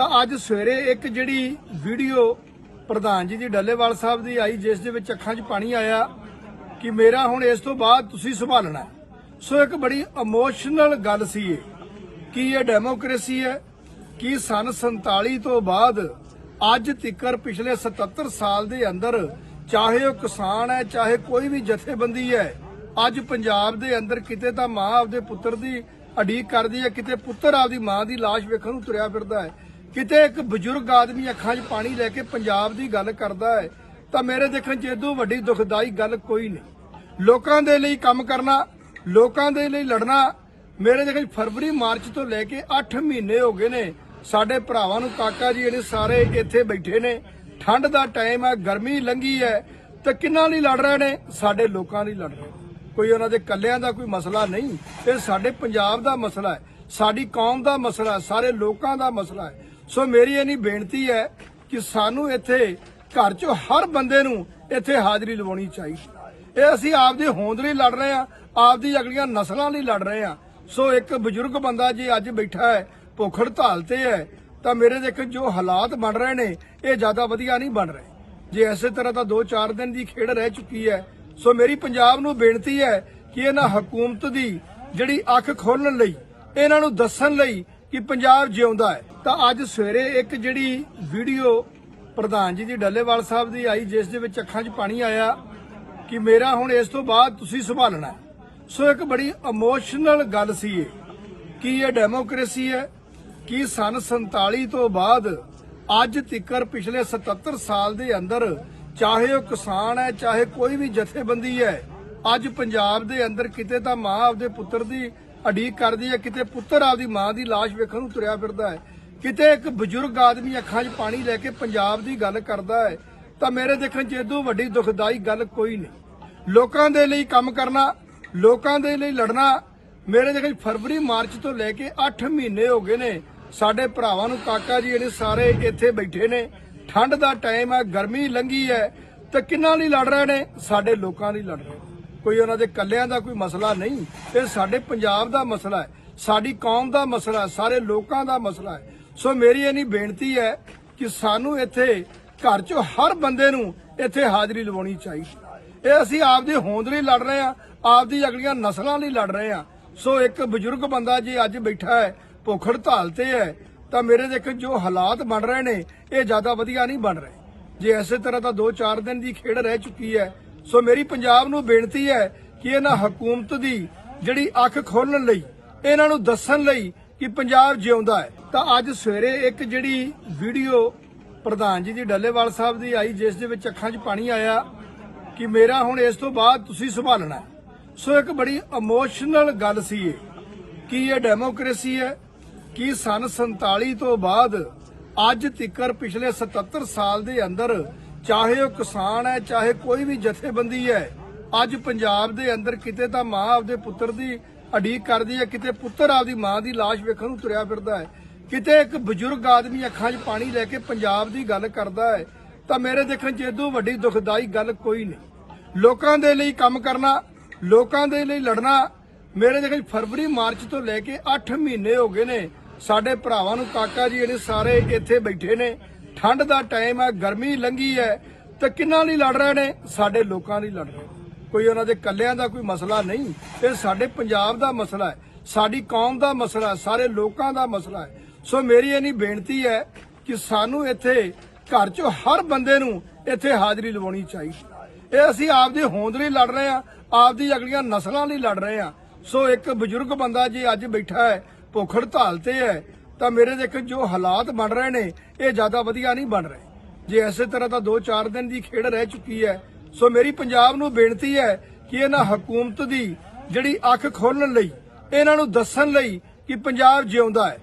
ਤਾਂ ਅੱਜ ਸਵੇਰੇ ਇੱਕ ਜਿਹੜੀ ਵੀਡੀਓ ਪ੍ਰਧਾਨ ਜੀ ਦੀ ਡੱਲੇਵਾਲ ਸਾਹਿਬ ਦੀ ਆਈ, ਜਿਸ ਦੇ ਵਿੱਚ ਅੱਖਾਂ 'ਚ ਪਾਣੀ ਆਇਆ ਕਿ ਮੇਰਾ ਹੁਣ ਇਸ ਤੋਂ ਬਾਅਦ ਤੁਸੀਂ ਸੰਭਾਲਣਾ ਸੋ ਇੱਕ ਬੜੀ ਇਮੋਸ਼ਨਲ ਗੱਲ ਸੀ ਇਹ, ਕੀ ਇਹ ਡੈਮੋਕ੍ਰੇਸੀ ਹੈ, ਕੀ ਸਨ 47 ਤੋਂ ਬਾਅਦ ਅੱਜ ਤੱਕਰ ਪਿਛਲੇ 77 ਸਾਲ ਦੇ ਅੰਦਰ ਚਾਹੇ ਉਹ ਕਿਸਾਨ ਹੈ, ਚਾਹੇ ਕੋਈ ਵੀ ਜਥੇਬੰਦੀ ਹੈ, ਅੱਜ ਪੰਜਾਬ ਦੇ ਅੰਦਰ ਕਿਤੇ ਤਾਂ ਮਾਂ ਆਪਦੇ ਪੁੱਤਰ ਦੀ ਅਡੀਕ ਕਰਦੀ ਹੈ, ਕਿਤੇ ਪੁੱਤਰ ਆਪਦੀ ਮਾਂ ਦੀ ਲਾਸ਼ ਵੇਖਣ ਨੂੰ ਤੁਰਿਆ ਫਿਰਦਾ ਹੈ। ਕਿਤੇ ਇੱਕ ਬਜ਼ੁਰਗ ਆਦਮੀ ਅੱਖਾਂ 'ਚ ਪਾਣੀ ਲੈ ਕੇ ਪੰਜਾਬ ਦੀ ਗੱਲ ਕਰਦਾ ਹੈ, ਤਾਂ ਮੇਰੇ ਦੇਖਣ 'ਚ ਇਦੋਂ ਵੱਡੀ ਦੁਖਦਾਈ ਗੱਲ ਕੋਈ ਨਹੀਂ। ਲੋਕਾਂ ਦੇ ਲਈ ਕੰਮ ਕਰਨਾ, ਲੋਕਾਂ ਦੇ ਲਈ ਲੜਨਾ, ਮੇਰੇ ਦੇਖਣ 'ਚ ਫਰਵਰੀ, ਮਾਰਚ ਤੋਂ ਲੈ ਕੇ 8 ਮਹੀਨੇ ਹੋ ਗਏ ਨੇ, ਸਾਡੇ ਭਰਾਵਾਂ ਨੂੰ ਕਾਕਾ ਜੀ ਇਹਨੇ ਸਾਰੇ ਇੱਥੇ ਬੈਠੇ ਨੇ, ਠੰਡ ਦਾ ਟਾਈਮ ਹੈ, ਗਰਮੀ ਲੰਗੀ ਹੈ, ਤੇ ਕਿੰਨਾਂ ਲਈ ਲੜ ਰਹੇ ਨੇ? ਸਾਡੇ ਲੋਕਾਂ ਲਈ ਲੜ ਰਹੇ ਕੋਈ ਉਹਨਾਂ ਦੇ ਕੱਲਿਆਂ ਦਾ ਕੋਈ ਮਸਲਾ ਨਹੀਂ, ਇਹ ਸਾਡੇ ਪੰਜਾਬ ਦਾ ਮਸਲਾ ਹੈ, ਸਾਡੀ ਕੌਮ ਦਾ ਮਸਲਾ ਹੈ, ਸਾਰੇ ਲੋਕਾਂ ਦਾ ਮਸਲਾ ਹੈ। ਸੋ ਮੇਰੀ ਇਹ ਨਹੀਂ ਬੇਨਤੀ ਹੈ ਕਿ ਸਾਨੂੰ ਇੱਥੇ ਘਰ 'ਚੋਂ ਹਰ ਬੰਦੇ ਨੂੰ ਇੱਥੇ ਹਾਜ਼ਰੀ ਲਵਾਉਣੀ ਚਾਹੀਦੀ। ਇਹ ਅਸੀਂ ਆਪਦੇ ਹੋਂਦ ਲਈ ਲੜ ਰਹੇ ਹਾਂ, ਆਪਦੀ ਅਗਲੀਆਂ ਨਸਲਾਂ ਲਈ ਲੜ ਰਹੇ ਹਾਂ। ਸੋ ਇੱਕ ਬਜ਼ੁਰਗ ਬੰਦਾ ਜੇ ਅੱਜ ਬੈਠਾ ਹੈ, ਭੁੱਖ ਹੜਤਾਲ ਤੇ ਹੈ, ਤਾਂ ਮੇਰੇ ਦੇਖ ਜੋ ਹਾਲਾਤ ਬਣ ਰਹੇ ਨੇ, ਇਹ ਜ਼ਿਆਦਾ ਵਧੀਆ ਨਹੀਂ ਬਣ ਰਹੇ। ਜੇ ਐਸੇ ਤਰ੍ਹਾਂ ਤਾਂ 2-4 ਦਿਨ ਦੀ ਖੇਡ ਰਹਿ ਚੁੱਕੀ ਹੈ। ਸੋ ਮੇਰੀ ਪੰਜਾਬ ਨੂੰ ਬੇਨਤੀ ਹੈ ਕਿ ਇਹਨਾਂ ਹਕੂਮਤ ਦੀ ਜਿਹੜੀ ਅੱਖ ਖੋਲਣ ਲਈ, ਇਹਨਾਂ ਨੂੰ ਦੱਸਣ ਲਈ ਕਿ ਪੰਜਾਬ ਜਿਉਂਦਾ ਹੈ। ਤਾਂ ਅੱਜ ਸਵੇਰੇ ਇੱਕ ਜਿਹੜੀ ਵੀਡੀਓ ਪ੍ਰਧਾਨ ਜੀ ਦੀ, ਡੱਲੇਵਾਲ ਸਾਹਿਬ ਦੀ ਆਈ, ਜਿਸ ਦੇ ਵਿੱਚ ਅੱਖਾਂ 'ਚ ਪਾਣੀ ਆਇਆ ਕਿ ਮੇਰਾ ਹੁਣ ਇਸ ਤੋਂ ਬਾਅਦ ਤੁਸੀਂ ਸੰਭਾਲਣਾ ਸੋ ਇੱਕ ਬੜੀ ਇਮੋਸ਼ਨਲ ਗੱਲ ਸੀ ਇਹ, ਕੀ ਇਹ ਡੈਮੋਕ੍ਰੇਸੀ ਹੈ, ਕੀ ਸਨ 47 ਤੋਂ ਬਾਅਦ ਅੱਜ ਤੱਕਰ ਪਿਛਲੇ 77 ਸਾਲ ਦੇ ਅੰਦਰ ਚਾਹੇ ਉਹ ਕਿਸਾਨ ਹੈ, ਚਾਹੇ ਕੋਈ ਵੀ ਜਥੇਬੰਦੀ ਹੈ, ਅੱਜ ਪੰਜਾਬ ਦੇ ਅੰਦਰ ਕਿਤੇ ਤਾਂ ਮਾਂ ਆਪਦੇ ਪੁੱਤਰ ਦੀ ਅਡੀਕ ਕਰਦੀ ਹੈ, ਕਿਤੇ ਪੁੱਤਰ ਆਪਦੀ ਮਾਂ ਦੀ ਲਾਸ਼ ਵੇਖਣ ਨੂੰ ਤੁਰਿਆ ਫਿਰਦਾ ਹੈ, ਕਿਤੇ ਇੱਕ ਬਜ਼ੁਰਗ ਆਦਮੀ ਅੱਖਾਂ 'ਚ ਪਾਣੀ ਲੈ ਕੇ ਪੰਜਾਬ ਦੀ ਗੱਲ ਕਰਦਾ ਹੈ, ਤਾਂ ਮੇਰੇ ਦੇਖਣ 'ਚ ਇਦੋਂ ਵੱਡੀ ਦੁਖਦਾਈ ਗੱਲ ਕੋਈ ਨਹੀਂ ਲੋਕਾਂ ਦੇ ਲਈ ਕੰਮ ਕਰਨਾ, ਲੋਕਾਂ ਦੇ ਲਈ ਲੜਨਾ, ਮੇਰੇ ਦੇਖਣ 'ਚ ਫਰਵਰੀ, ਮਾਰਚ ਤੋਂ ਲੈ ਕੇ 8 ਮਹੀਨੇ ਹੋ ਗਏ ਨੇ, ਸਾਡੇ ਭਰਾਵਾਂ ਨੂੰ ਕਾਕਾ ਜੀ ਇਹਨੇ ਸਾਰੇ ਇੱਥੇ ਬੈਠੇ ਨੇ, ਠੰਡ ਦਾ ਟਾਈਮ ਹੈ, ਗਰਮੀ ਲੰਗੀ ਹੈ, ਤੇ ਕਿੰਨਾਂ ਲਈ ਲੜ ਰਹੇ ਨੇ ਸਾਡੇ ਲੋਕਾਂ ਲਈ ਲੜ ਰਹੇ ਨੇ। ਕੋਈ ਉਹਨਾਂ ਦੇ ਕੱਲਿਆਂ ਦਾ ਕੋਈ ਮਸਲਾ ਨਹੀਂ, ਇਹ ਸਾਡੇ ਪੰਜਾਬ ਦਾ ਮਸਲਾ ਹੈ, ਸਾਡੀ ਕੌਮ ਦਾ ਮਸਲਾ ਹੈ, ਸਾਰੇ ਲੋਕਾਂ ਦਾ ਮਸਲਾ ਹੈ। ਸੋ ਮੇਰੀ ਇਹ ਨਹੀਂ ਬੇਨਤੀ ਹੈ ਕਿ ਸਾਨੂੰ ਇੱਥੇ ਘਰ 'ਚੋਂ ਹਰ ਬੰਦੇ ਨੂੰ ਇੱਥੇ ਹਾਜ਼ਰੀ ਲਵਾਉਣੀ ਚਾਹੀਦੀ ਇਹ ਅਸੀਂ ਆਪਦੀ ਹੋਂਦ ਲਈ ਲੜ ਰਹੇ ਹਾਂ, ਆਪਦੀ ਅਗਲੀਆਂ ਨਸਲਾਂ ਲਈ ਲੜ ਰਹੇ ਹਾਂ। ਸੋ ਇੱਕ ਬਜ਼ੁਰਗ ਬੰਦਾ ਜੇ ਅੱਜ ਬੈਠਾ ਹੈ, ਭੁੱਖ ਹੜਤਾਲ ਤੇ ਹੈ, ਤਾਂ ਮੇਰੇ ਦੇਖ ਜੋ ਹਾਲਾਤ ਬਣ ਰਹੇ ਨੇ, ਇਹ ਜ਼ਿਆਦਾ ਵਧੀਆ ਨਹੀਂ ਬਣ ਰਹੇ। ਜੇ ਐਸੇ ਤਰ੍ਹਾਂ ਤਾਂ 2-4 ਦਿਨ ਦੀ ਖੇਡ ਰਹਿ ਚੁੱਕੀ ਹੈ ਸੋ ਮੇਰੀ ਪੰਜਾਬ ਨੂੰ ਬੇਨਤੀ ਹੈ ਕਿ ਇਹਨਾਂ ਹਕੂਮਤ ਦੀ ਜਿਹੜੀ ਅੱਖ ਖੋਲਣ ਲਈ, ਇਹਨਾਂ ਨੂੰ ਦੱਸਣ ਲਈ ਕਿ ਪੰਜਾਬ ਜਿਉਂਦਾ ਹੈ। ਤਾਂ ਅੱਜ ਸਵੇਰੇ ਇੱਕ ਜਿਹੜੀ ਵੀਡੀਓ ਪ੍ਰਧਾਨ ਜੀ ਦੀ, ਡੱਲੇਵਾਲ ਸਾਹਿਬ ਦੀ ਆਈ, ਜਿਸ ਦੇ ਵਿੱਚ ਅੱਖਾਂ 'ਚ ਪਾਣੀ ਆਇਆ ਕਿ ਮੇਰਾ ਹੁਣ ਇਸ ਤੋਂ ਬਾਅਦ ਤੁਸੀਂ ਸੰਭਾਲਣਾ ਸੋ ਇੱਕ ਬੜੀ ਇਮੋਸ਼ਨਲ ਗੱਲ ਸੀ ਇਹ, ਕੀ ਇਹ ਡੈਮੋਕ੍ਰੇਸੀ ਹੈ, ਕੀ ਸਨ 47 ਤੋਂ ਬਾਅਦ ਅੱਜ ਤੱਕਰ ਪਿਛਲੇ 77 ਸਾਲ ਦੇ ਅੰਦਰ ਚਾਹੇ ਉਹ ਕਿਸਾਨ ਹੈ, ਚਾਹੇ ਕੋਈ ਵੀ ਜਥੇਬੰਦੀ ਹੈ, ਅੱਜ ਪੰਜਾਬ ਦੇ ਅੰਦਰ ਕਿਤੇ ਤਾਂ ਮਾਂ ਆਪਦੇ ਪੁੱਤਰ ਦੀ ਅਡੀਕ ਕਰਦੀ ਹੈ, ਕਿਤੇ ਪੁੱਤਰ ਆਪਦੀ ਮਾਂ ਦੀ ਲਾਸ਼ ਵੇਖਣ ਨੂੰ ਤੁਰਿਆ ਫਿਰਦਾ ਹੈ, ਕਿਤੇ ਇੱਕ ਬਜ਼ੁਰਗ ਆਦਮੀ ਅੱਖਾਂ 'ਚ ਪਾਣੀ ਲੈ ਕੇ ਪੰਜਾਬ ਦੀ ਗੱਲ ਕਰਦਾ ਹੈ, ਤਾਂ ਮੇਰੇ ਦੇਖਣ 'ਚ ਇਦੋਂ ਵੱਡੀ ਦੁਖਦਾਈ ਗੱਲ ਕੋਈ ਨਹੀਂ। ਲੋਕਾਂ ਦੇ ਲਈ ਕੰਮ ਕਰਨਾ, ਲੋਕਾਂ ਦੇ ਲਈ ਲੜਨਾ, ਮੇਰੇ ਦੇਖਣ 'ਚ ਫਰਵਰੀ, ਮਾਰਚ ਤੋਂ ਲੈ ਕੇ 8 ਮਹੀਨੇ ਹੋ ਗਏ ਨੇ, ਸਾਡੇ ਭਰਾਵਾਂ ਨੂੰ ਕਾਕਾ ਜੀ ਇਹਨੇ ਸਾਰੇ ਇੱਥੇ ਬੈਠੇ ਨੇ ਠੰਡ ਦਾ ਟਾਈਮ ਹੈ, ਗਰਮੀ ਲੰਗੀ ਹੈ ਤੇ ਕਿੰਨਾਂ ਲਈ ਲੜ ਰਹੇ ਨੇ? ਸਾਡੇ ਲੋਕਾਂ ਲਈ ਲੜ ਰਹੇ ਨੇ। ਕੋਈ ਉਹਨਾਂ ਦੇ ਕੱਲਿਆਂ ਦਾ ਕੋਈ ਮਸਲਾ ਨਹੀਂ, ਇਹ ਸਾਡੇ ਪੰਜਾਬ ਦਾ ਮਸਲਾ ਹੈ, ਸਾਡੀ ਕੌਮ ਦਾ ਮਸਲਾ ਸਾਰੇ ਲੋਕਾਂ ਦਾ ਮਸਲਾ ਹੈ। ਸੋ ਮੇਰੀ ਇਹ ਨਹੀਂ ਬੇਨਤੀ ਹੈ ਕਿ ਸਾਨੂੰ ਇੱਥੇ ਘਰ 'ਚੋਂ ਹਰ ਬੰਦੇ ਨੂੰ ਇੱਥੇ ਹਾਜ਼ਰੀ ਲਵਾਉਣੀ ਚਾਹੀਦੀ ਇਹ ਅਸੀਂ ਆਪਦੀ ਹੋਂਦ ਲਈ ਲੜ ਰਹੇ ਹਾਂ, ਆਪਦੀ ਅਗਲੀਆਂ ਨਸਲਾਂ ਲਈ ਲੜ ਰਹੇ ਹਾਂ। ਸੋ ਇੱਕ ਬਜ਼ੁਰਗ ਬੰਦਾ ਜੇ ਅੱਜ ਬੈਠਾ ਹੈ, ਭੁੱਖ ਹੜਤਾਲ ਤੇ ਹੈ ਤਾਂ ਮੇਰੇ ਦੇਖ ਜੋ ਹਾਲਾਤ ਬਣ ਰਹੇ ਨੇ, ਇਹ ਜ਼ਿਆਦਾ ਵਧੀਆ ਨਹੀਂ ਬਣ ਰਹੇ। ਜੇ ਐਸੇ ਤਰ੍ਹਾਂ ਤਾਂ 2-4 ਦਿਨ ਦੀ ਖੇਡ ਰਹਿ ਚੁੱਕੀ ਹੈ, ਸੋ ਮੇਰੀ ਪੰਜਾਬ ਨੂੰ ਬੇਨਤੀ ਹੈ ਕਿ ਇਹਨਾਂ ਹਕੂਮਤ ਦੀ ਜਿਹੜੀ ਅੱਖ ਖੋਲਣ ਲਈ, ਇਹਨਾਂ ਨੂੰ ਦੱਸਣ ਲਈ ਕਿ ਪੰਜਾਬ ਜਿਉਂਦਾ ਹੈ।